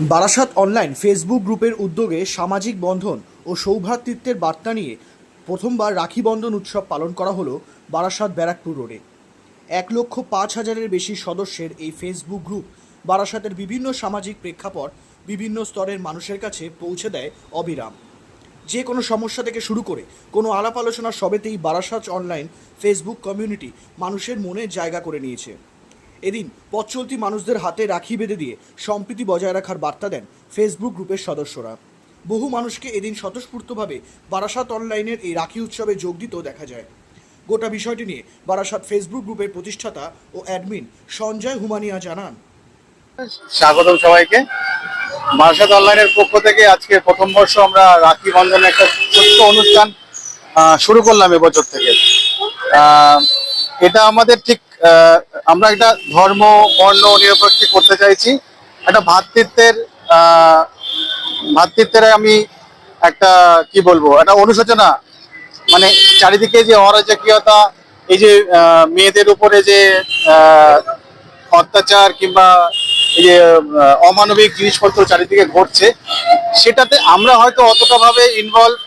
Barasat online Facebook গ্রুপের উদ্যোগে সামাজিক বন্ধন ও সৌভ্রাতৃত্বের বার্তা নিয়ে প্রথমবার রাখি বন্ধন উৎসব পালন করা হলো বারাসাত ব্যারাকপুর রোডে। এক লক্ষ পাঁচ হাজারের বেশি সদস্যের এই ফেসবুক গ্রুপ বারাসাতের বিভিন্ন সামাজিক প্রেক্ষাপট বিভিন্ন স্তরের মানুষের কাছে পৌঁছে দেয় অবিরাম। যে কোনো সমস্যা থেকে শুরু করে কোনো আলাপ আলোচনা সবেতেই বারাসাত অনলাইন ফেসবুক কমিউনিটি মানুষের মনে জায়গা করে নিয়েছে। এদিন পথ চলতি মানুষদের হাতে রাখি বেঁধে দিয়ে সম্প্রীতি বজায় রাখার বার্তা দেন ফেসবুক গ্রুপের সদস্যরা। বহু মানুষকে এদিন স্বতঃস্ফূর্তভাবে বারাসাত অনলাইনের এই রাখি উৎসবে যোগ দিতেও দেখা যায়। গোটা বিষয়টি নিয়ে বারাসাত ফেসবুক গ্রুপের প্রতিষ্ঠাতা ও অ্যাডমিন সঞ্জয় হুমানিয়া জানান। স্বাগতম সবাইকে। মার্শাদ অনলাইনের পক্ষ থেকে আজকে প্রথম বর্ষ আমরা রাখি বন্ধনের একটা ছোট্ট অনুষ্ঠান শুরু করলাম এবছর থেকে। এটা আমাদের ঠিক আমরা একটা ধর্ম বর্ণ নিরপেক্ষে করতে চাইছি। একটা ভাতৃত্বের আহ, ভ্রাতৃত্বের আমি একটা কি বলব একটা অনুশোচনা। মানে চারিদিকে যে অরাজকীয়তা এই যে মেয়েদের উপরে যে অত্যাচার কিংবা এই যে অমানবিক জিনিসপত্র চারিদিকে ঘটছে সেটাতে আমরা হয়তো অতটা ভাবে ইনভলভ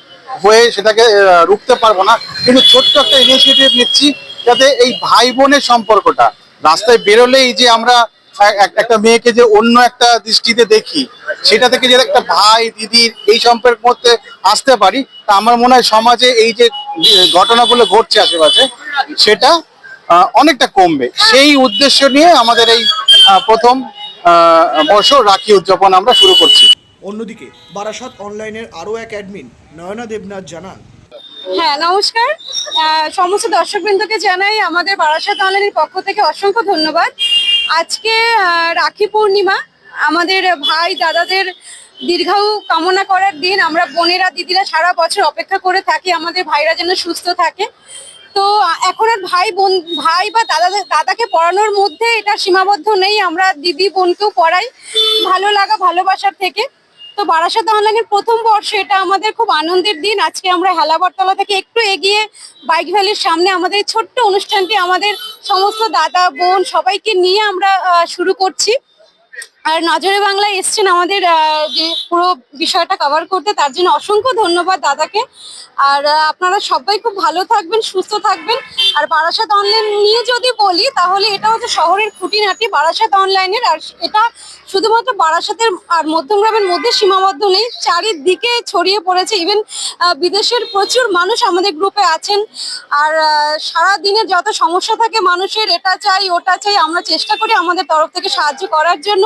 হয়ে সেটাকে রুখতে পারব না। কিন্তু ছোট্ট একটা ইনিশিয়েটিভ নিচ্ছি যাতে এই ভাই বোনের সম্পর্কটা, রাস্তায় বেরোলেই যে আমরা এক- এক- একটা মেয়েকে যে অন্য একটা দৃষ্টিতে দেখি, সেটা থেকে যে একটা ভাই দিদির এই সম্পর্কের মধ্যে আসতে পারি, তা আমার মনে হয় সমাজে এই যে ঘটনাগুলো ঘটছে আশেপাশে, সেটা অনেকটা কমবে। সেই উদ্দেশ্য নিয়ে আমাদের এই প্রথম বর্ষ রাখি উদযাপন আমরা শুরু করছি। অন্যদিকে বারাসাত অনলাইনের আরও এক অ্যাডমিন, নয়না দেবনাথ জানান হ্যাঁ নমস্কার। সমস্ত দর্শকবৃন্দকে জানাই আমাদের বারাসাত অনলাইনের পক্ষ থেকে অসংখ্য ধন্যবাদ। আজকে রাখি পূর্ণিমা। আমাদের ভাই, দাদাদের দীর্ঘায়ু কামনা করার দিন আমরা বোনেরা, দিদিরা সারা বছর অপেক্ষা করে থাকি, আমাদের ভাইরা যেন সুস্থ থাকে। তো, এখন আর ভাই, বোন, ভাই বা দাদা, দাদাকে পড়ানোর মধ্যে এটা সীমাবদ্ধ নেই। আমরা দিদি, বোনকেও পড়াই। ভালো লাগা, ভালোবাসার থেকে। তো বারাসাত অনলাইনের প্রথম বর্ষ, এটা আমাদের খুব আনন্দের দিন। আজকে আমরা হেলাবরতলা থেকে একটু এগিয়ে বাইক ভ্যালির সামনে আমাদের ছোট্ট অনুষ্ঠানটি আমাদের সমস্ত দাদা, বোন সবাইকে নিয়ে আমরা শুরু করছি। আর নজরে বাংলায় এসছেন আমাদের পুরো বিষয়টা কভার করতে, তার জন্য অসংখ্য ধন্যবাদ দাদাকে। আর আপনারা সবাই খুব ভালো থাকবেন, সুস্থ থাকবেন। আর বারাসাত অনলাইন নিয়ে যদি বলি, তাহলে এটা হচ্ছে শহরের খুঁটিনাটি বারাসাত অনলাইনের আর এটা শুধুমাত্র বারাসাতের আর মধ্যমগ্রামের মধ্যে সীমাবদ্ধ নেই, চারিদিকে ছড়িয়ে পড়েছে। ইভেন বিদেশের প্রচুর মানুষ আমাদের গ্রুপে আছেন। আর সারা দিনে যত সমস্যা থাকে মানুষের, এটা চাই, ওটা চাই, আমরা চেষ্টা করি আমাদের তরফ থেকে সাহায্য করার জন্য।